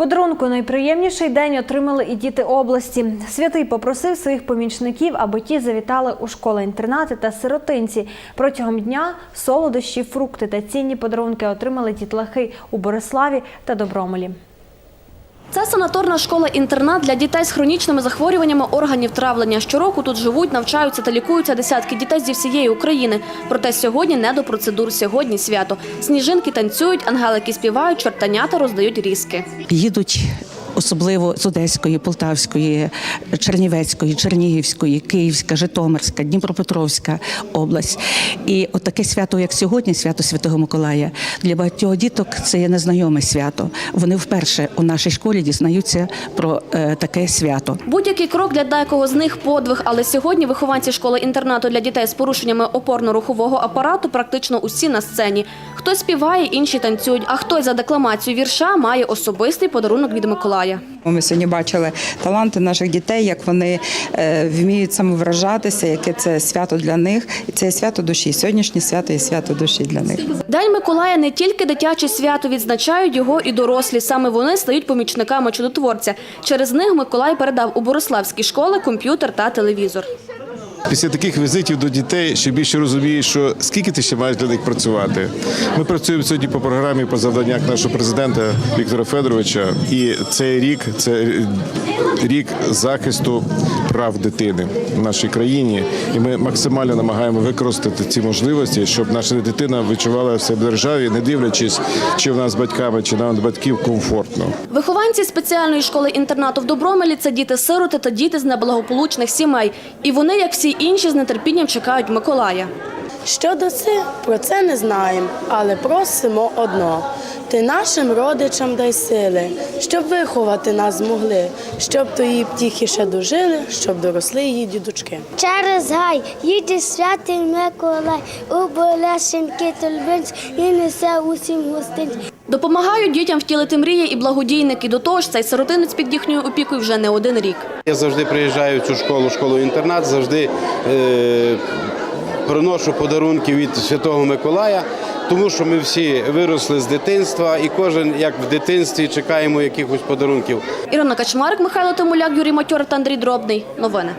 Подарунку найприємніший день отримали і діти області. Святий попросив своїх помічників, аби ті завітали у школи-інтернати та сиротинці. Протягом дня солодощі, фрукти та цінні подарунки отримали дітлахи у Бориславі та Добромолі. Це санаторна школа-інтернат для дітей з хронічними захворюваннями органів травлення. Щороку тут живуть, навчаються та лікуються десятки дітей зі всієї України. Проте сьогодні не до процедур, сьогодні свято. Сніжинки танцюють, ангелики співають, чортанята роздають різки. їдуть. Особливо з Одеської, Полтавської, Чернівецької, Чернігівської, Київська, Житомирська, Дніпропетровська область. І от таке свято, як сьогодні, свято Святого Миколая, для багатьох діток це є незнайоме свято. Вони вперше у нашій школі дізнаються про е, таке свято. Будь-який крок для декого з них подвиг, але сьогодні вихованці школи-інтернату для дітей з порушеннями опорно-рухового апарату практично усі на сцені. Хтось співає, інші танцюють, а хтось за декламацію вірша має особистий подарунок від Миколая. Ми сьогодні бачили таланти наших дітей, як вони е, вміють самовиражатися, яке це свято для них, і це свято душі. Сьогоднішнє свято є свято душі для них. День Миколая не тільки дитяче свято, відзначають його і дорослі. Саме вони стають помічниками чудотворця. Через них Миколай передав у Бориславські школи комп'ютер та телевізор. Після таких візитів до дітей ще більше розумієш, що скільки ти ще маєш для них працювати. Ми працюємо сьогодні по програмі по завданнях нашого президента Віктора Федоровича. І цей рік це рік захисту прав дитини в нашій країні. І ми максимально намагаємо використати ці можливості, щоб наша дитина відчувала себе в державі, не дивлячись, чи в нас з батьками, чи нам батьків комфортно. Вихованці спеціальної школи-інтернату в Добромелі – це діти-сироти та діти з неблагополучних сімей. І вони, як всі інші, з нетерпінням чекають Миколая. Що це, про це не знаємо, але просимо одно. Ти нашим родичам дай сили, щоб виховати нас змогли, щоб твої птіхи дожили, щоб доросли її дідочки. Через гай їде святий Миколай, у болесеньки тульбинць і несе усім гостинць. Допомагають дітям втілити мрії і благодійники. До того ж, цей сиротинець під їхньою опікою вже не один рік. Я завжди приїжджаю в цю школу, школу-інтернат, завжди е, приношу подарунки від Святого Миколая, тому що ми всі виросли з дитинства, і кожен, як в дитинстві, чекаємо якихось подарунків. Ірина Качмарик, Михайло Тимуляк, Юрій Матьор та Андрій Дробний. Новини.